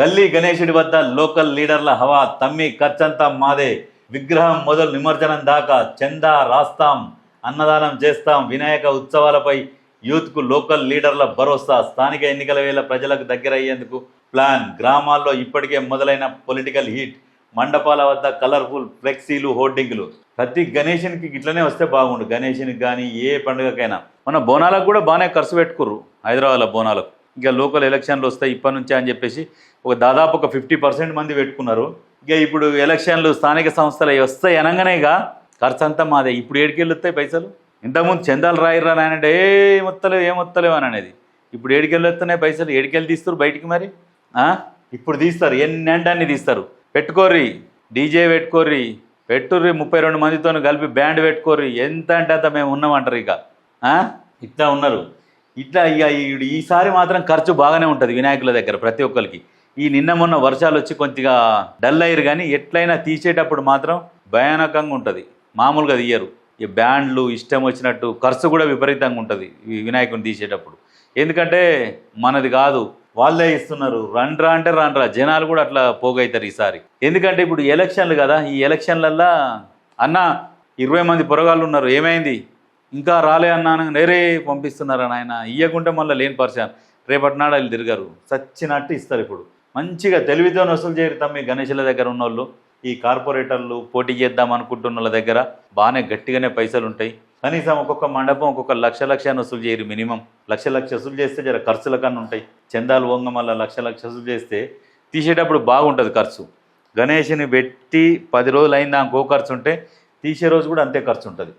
గల్లీ గణేశుడి వద్ద లోకల్ లీడర్ల హవా తమ్మి ఖర్చంతా మాదే. విగ్రహం మొదలు నిమజ్జనం దాకా చందా రాస్తాం అన్నదానం చేస్తాం వినాయక ఉత్సవాలపై యూత్కు లోకల్ లీడర్ల భరోసా స్థానిక ఎన్నికల వేళ ప్రజలకు దగ్గర అయ్యేందుకు ప్లాన్. గ్రామాల్లో ఇప్పటికే మొదలైన పొలిటికల్ హీట్ మండపాల వద్ద కలర్ఫుల్ ఫ్లెక్సీలు హోర్డింగ్లు. ప్రతి గణేషునికి ఇట్లనే వస్తే బాగుండు. గణేషునికి కానీ ఏ పండుగకైనా. మన బోనాలకు కూడా బాగానే ఖర్చు పెట్టుకుర్రు హైదరాబాద్లో బోనాలకు. ఇంకా లోకల్ ఎలక్షన్లు వస్తాయి ఇప్పటి నుంచే అని చెప్పేసి ఒక దాదాపు ఒక ఫిఫ్టీ పర్సెంట్ మంది పెట్టుకున్నారు. ఇక ఇప్పుడు ఎలక్షన్లు స్థానిక సంస్థలు అవి వస్తాయి అనగానేగా ఖర్చు అంతా మాదే. ఇప్పుడు ఏడికెళ్ళి వస్తాయి పైసలు? ఇంతకుముందు చందాలు రాయిరా నాయనంటే ఏ మొత్తలేవు ఏ మొత్తలేవు అని అనేది. ఇప్పుడు ఏడికెళ్ళి వస్తున్నాయి పైసలు. ఏడికెళ్ళి తీస్తారు బయటికి మరి? ఇప్పుడు తీస్తారు. ఎన్ని అన్ని తీస్తారు. పెట్టుకోర్రి. డీజే పెట్టుకోర్రి. పెట్టుర్రి ముప్పై రెండు మందితో కలిపి బ్యాండ్ పెట్టుకోర్రి. ఎంత అంటే అంత మేము ఉన్నామంటారు ఇక. ఇట్లా ఉన్నారు. ఇట్లా ఇక ఈసారి మాత్రం ఖర్చు బాగానే ఉంటుంది వినాయకుల దగ్గర ప్రతి ఒక్కరికి. ఈ నిన్న మొన్న వర్షాలు వచ్చి కొద్దిగా డల్ అయ్యారు కానీ ఎట్లయినా తీసేటప్పుడు మాత్రం భయానకంగా ఉంటుంది. మామూలుగా తీయరు. ఈ బ్యాండ్లు ఇష్టం వచ్చినట్టు ఖర్చు కూడా విపరీతంగా ఉంటుంది ఈ వినాయకుని తీసేటప్పుడు. ఎందుకంటే మనది కాదు వాళ్ళే ఇస్తున్నారు. రండ్రా అంటే రండ్రా జనాలు కూడా అట్లా పోగవుతారు ఈసారి. ఎందుకంటే ఇప్పుడు ఎలక్షన్లు కదా ఈ ఎలక్షన్లల్లా అన్న ఇరవై మంది పొరగాళ్ళు ఉన్నారు. ఏమైంది? ఇంకా రాలే అన్నాను. నేరే పంపిస్తున్నారు ఆయన ఇయ్యకుంటే మళ్ళీ లేని పరిచయం. రేపటి నాడు వాళ్ళు తిరగరు. చచ్చినట్టు ఇస్తారు ఇప్పుడు. మంచిగా తెలివితో వసూలు చేయరు తమ్మి గణేశుల దగ్గర ఉన్నోళ్ళు. ఈ కార్పొరేటర్లు పోటీ చేద్దాం అనుకుంటున్న వాళ్ళ దగ్గర బాగానే గట్టిగానే పైసలు ఉంటాయి. కనీసం ఒక్కొక్క మండపం ఒక్కొక్క లక్ష లక్ష వసూలు చేయరు మినిమం. లక్ష లక్ష వసూలు చేస్తే జర ఖర్చుల కన్నా ఉంటాయి. చందాలు వంగ మళ్ళీ లక్ష లక్ష వసూలు చేస్తే తీసేటప్పుడు బాగుంటుంది ఖర్చు. గణేష్ని పెట్టి పది రోజులు అయిందా ఇంకో ఖర్చు ఉంటే తీసే రోజు కూడా అంతే ఖర్చు ఉంటుంది.